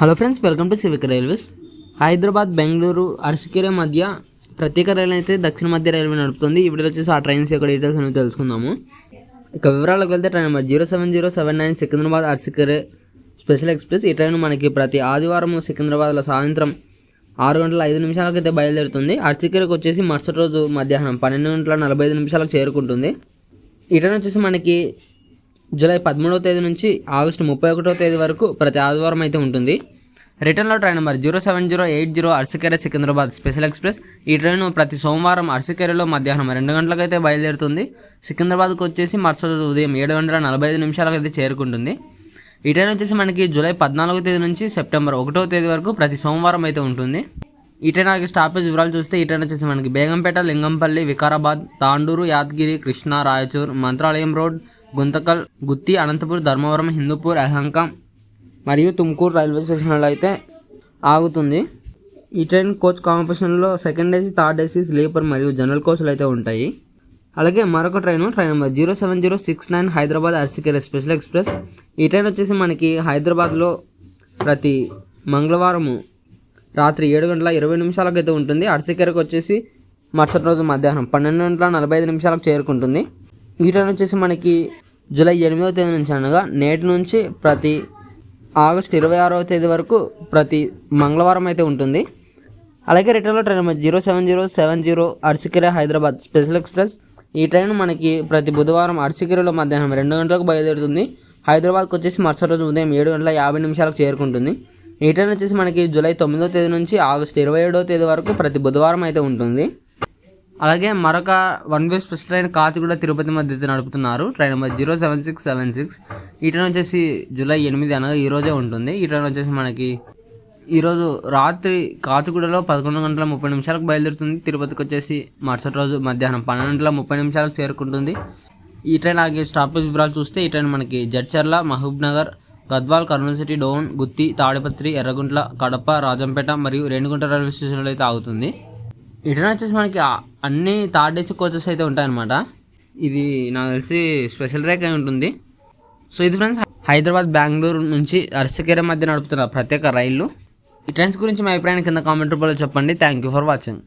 Hello friends welcome to civic railways Hyderabad Bengaluru Arsikere మధ్య ప్రత్యేక రైలు అయితే దక్షిణ మధ్య రైల్వే నడుపుతుంది. ఈ వీడియో వచ్చేసి ఆ ట్రైన్స్ యొక్క డీటెయిల్స్ అనేవి తెలుసుకుందాము. ఇక వివరాలకు వెళ్తే train number zero seven zero seven nine Secunderabad Arsikere special express. ఈ ట్రైన్ మనకి ప్రతి ఆదివారం సికింద్రాబాద్లో సాయంత్రం ఆరు గంటల ఐదు నిమిషాలకు అయితే బయలుదేరుతుంది. అరసికెరకు వచ్చేసి మరుసటి రోజు మధ్యాహ్నం పన్నెండు గంటల నలభై ఐదు నిమిషాలకు చేరుకుంటుంది. ఈ ట్రైన్ వచ్చేసి మనకి జూలై పదమూడవ తేదీ నుంచి ఆగస్టు ముప్పై ఒకటో తేదీ వరకు ప్రతి ఆదివారం అయితే ఉంటుంది. రిటర్న్లో train number zero seven zero eight zero Arsikere Secunderabad special express. ఈ ట్రైన్ ప్రతి సోమవారం అర్సికెరలో మధ్యాహ్నం రెండు గంటలకు అయితే బయలుదేరుతుంది. సికింద్రాబాద్కు వచ్చేసి మరుసటి ఉదయం ఏడు గంటల నలభై ఐదు నిమిషాలకు అయితే చేరుకుంటుంది. ఈ ట్రైన్ వచ్చేసి మనకి జూలై పద్నాలుగో తేదీ నుంచి సెప్టెంబర్ ఒకటో తేదీ వరకు ప్రతి సోమవారం అయితే ఉంటుంది. ఈ ట్రైన్ ఆగే స్టాపేజ్ వివరాలు చూస్తే ఈ ట్రైన్ వచ్చేసి మనకి బేగంపేట లింగంపల్లి వికారాబాద్ తాండూరు యాదగిరి కృష్ణా రాయచూర్ మంత్రాలయం రోడ్ గుంతకల్ గుత్తి అనంతపూర్ ధర్మవరం హిందూపూర్ అహంకం మరియు తుమ్కూరు రైల్వే స్టేషన్లో అయితే ఆగుతుంది. ఈ ట్రైన్ కోచ్ కాంపిటీషన్లో second AC third AC sleeper మరియు జనరల్ కోచ్లు అయితే ఉంటాయి. అలాగే మరొక train train number zero seven zero six nine Hyderabad Arsikere special express. ఈ ట్రైన్ వచ్చేసి మనకి హైదరాబాద్లో ప్రతి మంగళవారము రాత్రి ఏడు గంటల ఇరవై నిమిషాలకు అయితే ఉంటుంది. అర్సికేరకు వచ్చేసి మరుసటి రోజు మధ్యాహ్నం పన్నెండు గంటల నలభై ఐదు నిమిషాలకు చేరుకుంటుంది. ఈ ట్రైన్ వచ్చేసి మనకి జూలై ఎనిమిదవ తేదీ నుంచి అనగా నేటి నుంచి ప్రతి ఆగస్ట్ ఇరవై ఆరవ తేదీ వరకు ప్రతి మంగళవారం అయితే ఉంటుంది. అలాగే రిటర్న్లో train number zero seven zero seven zero Arsikere Hyderabad special express. ఈ ట్రైన్ మనకి ప్రతి బుధవారం అర్సికెరలో మధ్యాహ్నం రెండు గంటలకు బయలుదేరుతుంది. హైదరాబాద్కి వచ్చేసి మరుసటి రోజు ఉదయం ఏడు గంటల యాభై నిమిషాలకు చేరుకుంటుంది. ఈ ట్రైన్ వచ్చేసి మనకి జూలై తొమ్మిదో తేదీ నుంచి ఆగస్ట్ ఇరవై ఏడవ తేదీ వరకు ప్రతి బుధవారం అయితే ఉంటుంది. అలాగే మరొక one way special train Kacheguda Tirupati మధ్య నడుపుతున్నారు. Train number zero seven six seven six. ఈ ట్రైన్ వచ్చేసి జూలై ఎనిమిది అనగా ఈ రోజే ఉంటుంది. ఈ ట్రైన్ వచ్చేసి మనకి ఈరోజు రాత్రి కాచిగూడలో పదకొండు గంటల ముప్పై నిమిషాలకు బయలుదేరుతుంది. తిరుపతికి వచ్చేసి మరుసటి రోజు మధ్యాహ్నం పన్నెండు గంటల ముప్పై నిమిషాలకు చేరుకుంటుంది. ఈ ట్రైన్ ఆగే స్టాపేజ్ వివరాలు చూస్తే ఈ ట్రైన్ మనకి జడ్చర్ల మహబూబ్ నగర్ గద్వాల్ కర్నూలు సిటీ డోన్ గుత్తి తాడిపత్రి ఎర్రగుంట్ల కడప రాజంపేట మరియు రేణిగుంట రైల్వే స్టేషన్లో అయితే ఆగుతుంది. ఈ వచ్చేసి మనకి అన్ని థర్డ్ ఏసీ కోచెస్ అయితే ఉంటాయన్నమాట. ఇది నాకు తెలిసి స్పెషల్ రేక్ అయి ఉంటుంది. సో ఇది ఫ్రెండ్స్ హైదరాబాద్ బెంగళూరు నుంచి అరసకేర మధ్య నడుపుతున్న ప్రత్యేక రైళ్ళు ఈ ట్రైన్స్ గురించి మీ అభిప్రాయాన్ని కింద కామెంట్ రూపంలో చెప్పండి. Thank you for watching